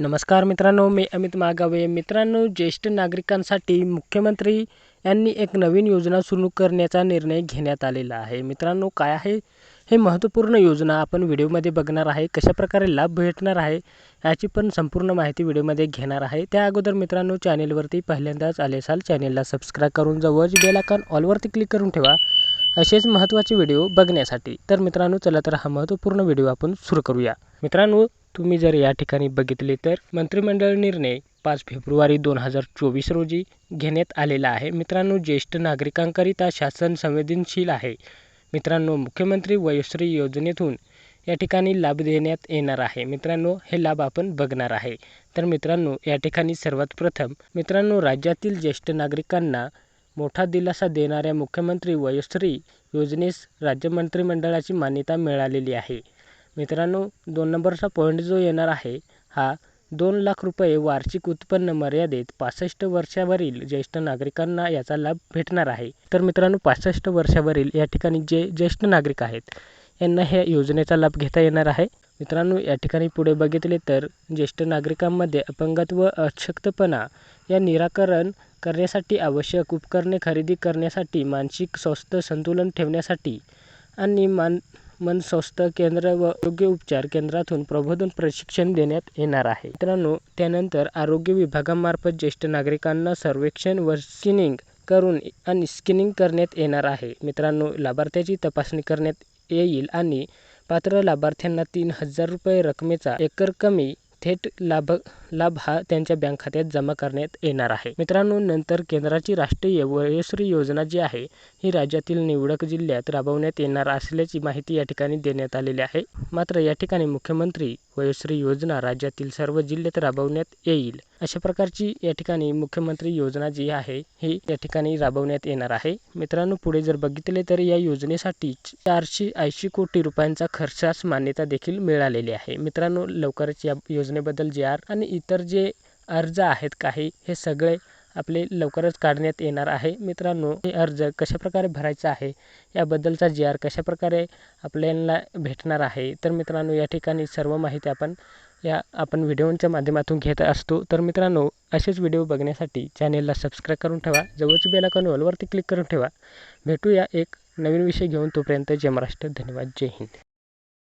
नमस्कार मित्रांनो मी अमित मागावे. मित्रांनो ज्येष्ठ नागरिकांसाठी मुख्यमंत्री यांनी एक नवीन योजना सुरू करण्याचा निर्णय घेण्यात आलेला आहे. मित्रांनो काय आहे? हे महत्त्वपूर्ण योजना आपण व्हिडिओमध्ये बघणार आहे. कशाप्रकारे लाभ भेटणार आहे याची पण संपूर्ण माहिती व्हिडिओमध्ये घेणार आहे. त्या अगोदर मित्रांनो चॅनेलवरती पहिल्यांदाच आले असाल चॅनेलला सबस्क्राईब करून जवळच बेल ऑलवरती क्लिक करून ठेवा. असेच महत्त्वाचे व्हिडिओ बघण्यासाठी. तर मित्रांनो चला तर हा महत्त्वपूर्ण व्हिडिओ आपण सुरू करूया. मित्रांनो तुम्ही जर या ठिकाणी बघितले तर मंत्रिमंडळ निर्णय पाच फेब्रुवारी दोन हजार चोवीस रोजी घेण्यात आलेला आहे. मित्रांनो ज्येष्ठ नागरिकांकरिता शासन संवेदनशील आहे. मित्रांनो मुख्यमंत्री वयोश्री योजनेतून या ठिकाणी लाभ देण्यात येणार आहे. मित्रांनो हे लाभ आपण बघणार आहे. तर मित्रांनो या ठिकाणी सर्वात प्रथम मित्रांनो राज्यातील ज्येष्ठ नागरिकांना मोठा दिलासा देणाऱ्या मुख्यमंत्री वयोश्री योजनेस राज्य मंत्रिमंडळाची मान्यता मिळालेली आहे. मित्रांनो दोन नंबरचा पॉईंट जो येणार आहे हा दोन लाख रुपये वार्षिक उत्पन्न मर्यादेत पासष्ट वर्षावरील ज्येष्ठ नागरिकांना याचा लाभ भेटणार आहे. तर मित्रांनो पासष्ट वर्षावरील या ठिकाणी जे ज्येष्ठ नागरिक आहेत यांना ह्या योजनेचा लाभ घेता येणार आहे. मित्रांनो या ठिकाणी पुढे बघितले तर ज्येष्ठ नागरिकांमध्ये अपंगत्व अशक्तपणा या निराकरण करण्यासाठी आवश्यक उपकरणे खरेदी करण्यासाठी मानसिक स्वास्थ्य संतुलन ठेवण्यासाठी आणि मान मनस्वास्थ्य केंद्र व आरोग्य उपचार केंद्रातून प्रबोधन प्रशिक्षण देण्यात येणार आहे. मित्रांनो त्यानंतर आरोग्य विभागामार्फत ज्येष्ठ नागरिकांना सर्वेक्षण व स्किनिंग करून आणि स्किनिंग करण्यात येणार आहे. मित्रांनो लाभार्थ्याची तपासणी करण्यात येईल आणि पात्र लाभार्थ्यांना तीन हजार रुपये रकमेचा एकर कमी थेट लाभ लाभ हा त्यांच्या बँक खात्यात जमा करण्यात येणार आहे. मित्रांनो नंतर केंद्राची राष्ट्रीय वयोश्री योजना जी आहे ही राज्यातील निवडक जिल्ह्यात राबवण्यात येणार असल्याची माहिती या ठिकाणी देण्यात आलेली आहे. मात्र या ठिकाणी मुख्यमंत्री वयोश्री योजना राज्यातील सर्व जिल्ह्यात राबवण्यात येईल. अशा प्रकारची या ठिकाणी मुख्यमंत्री योजना जी आहे ही या ठिकाणी राबवण्यात येणार आहे. मित्रांनो पुढे जर बघितले तर या योजनेसाठी चारशे ऐंशी कोटी रुपयांचा खर्चास मान्यता देखील मिळालेली आहे. मित्रांनो लवकरच या योजनेबद्दल जे आर आणि इतर जे अर्ज आहेत काही हे सगळे आपले लवकरच काढण्यात येणार आहे. मित्रांनो हे अर्ज कशाप्रकारे भरायचा आहे? याबद्दलचा जी आर कशाप्रकारे आपल्याला भेटणार आहे? तर मित्रांनो या ठिकाणी सर्व माहिती आपण या आपण व्हिडिओंच्या माध्यमातून घेत असतो. तर मित्रांनो असेच व्हिडिओ बघण्यासाठी चॅनेलला सबस्क्राईब करून ठेवा. जवळची बेलाकॉन वॉलवरती क्लिक करून ठेवा. भेटूया एक नवीन विषय घेऊन. तोपर्यंत जय महाराष्ट्र. धन्यवाद. जय हिंद.